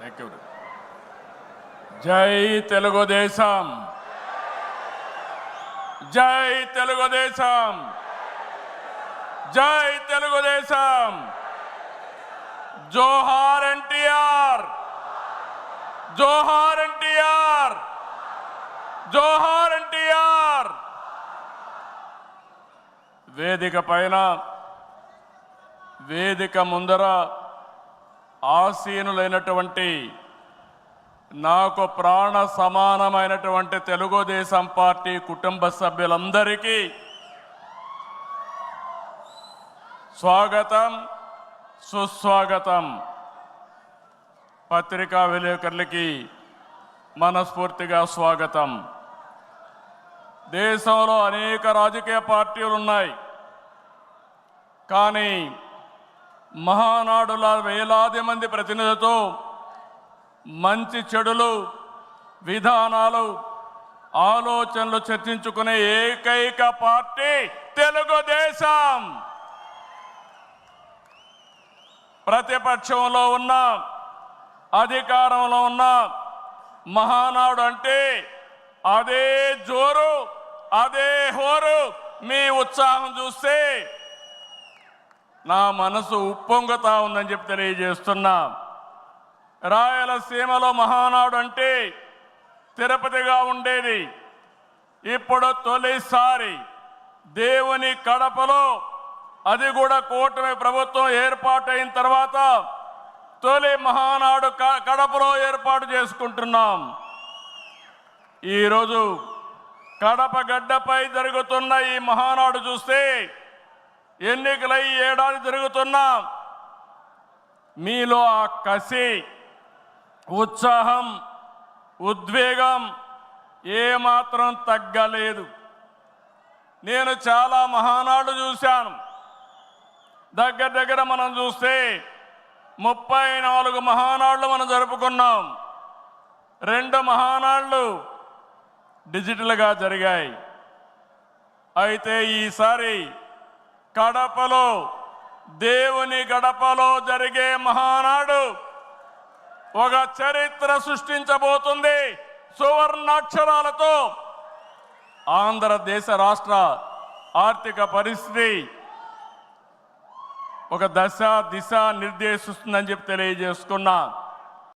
Thank you జై తెలుగుదేశం జై తెలుగుదేశం జై తెలుగుదేశం జోహార్ ఎన్టీఆర్ జోహార్ ఎన్టీఆర్ జోహార్ ఎన్టీఆర్ వేదిక పైన వేదిక ముందర ఆసీనులైనటువంటి నాకు ప్రాణ సమానమైనటువంటి తెలుగుదేశం పార్టీ కుటుంబ సభ్యులందరికీ స్వాగతం సుస్వాగతం. పత్రికా విలేకరులకి మనస్ఫూర్తిగా స్వాగతం. దేశంలో అనేక రాజకీయ పార్టీలు ఉన్నాయి. కానీ మహానాడుల వేలాది మంది ప్రతినిధులతో మంచి చెడులు విధానాలు ఆలోచనలు చర్చించుకునే ఏకైక పార్టీ తెలుగుదేశం. ప్రతిపక్షంలో ఉన్న అధికారంలో ఉన్న మహానాడు అంటే అదే జోరు అదే హోరు. మీ ఉత్సాహం చూస్తే నా మనసు ఉప్పొంగుతా ఉందని చెప్పి తెలియజేస్తున్నా. రాయలసీమలో మహానాడు అంటే తిరుపతిగా ఉండేది. ఇప్పుడు తొలిసారి దేవుని కడపలో అది కూడా కూటమి ప్రభుత్వం ఏర్పాటైన తర్వాత తొలి మహానాడు క- కడపలో ఏర్పాటు చేసుకుంటున్నాం. ఈరోజు కడప గడ్డపై జరుగుతున్న ఈ మహానాడు చూస్తే ఎన్నికలై ఏడాది తిరుగుతున్నాం. మీలో ఆ కసి ఉత్సాహం ఉద్వేగం ఏమాత్రం తగ్గలేదు. నేను చాలా మహానాడు చూశాను. దగ్గర దగ్గర మనం చూస్తే ముప్పై నాలుగు మహానాళ్ళు మనం జరుపుకున్నాం. రెండు మహానాళ్ళు డిజిటల్గా జరిగాయి. అయితే ఈసారి కడపలో దేవుని గడపలో జరిగే మహానాడు ఒక చరిత్ర సృష్టించబోతుంది. సువర్ణాక్షరాలతో ఆంధ్రదేశ రాష్ట్ర ఆర్థిక పరిస్థితి ఒక దశ దిశ నిర్దేశిస్తుందని చెప్పి తెలియజేసుకున్నా.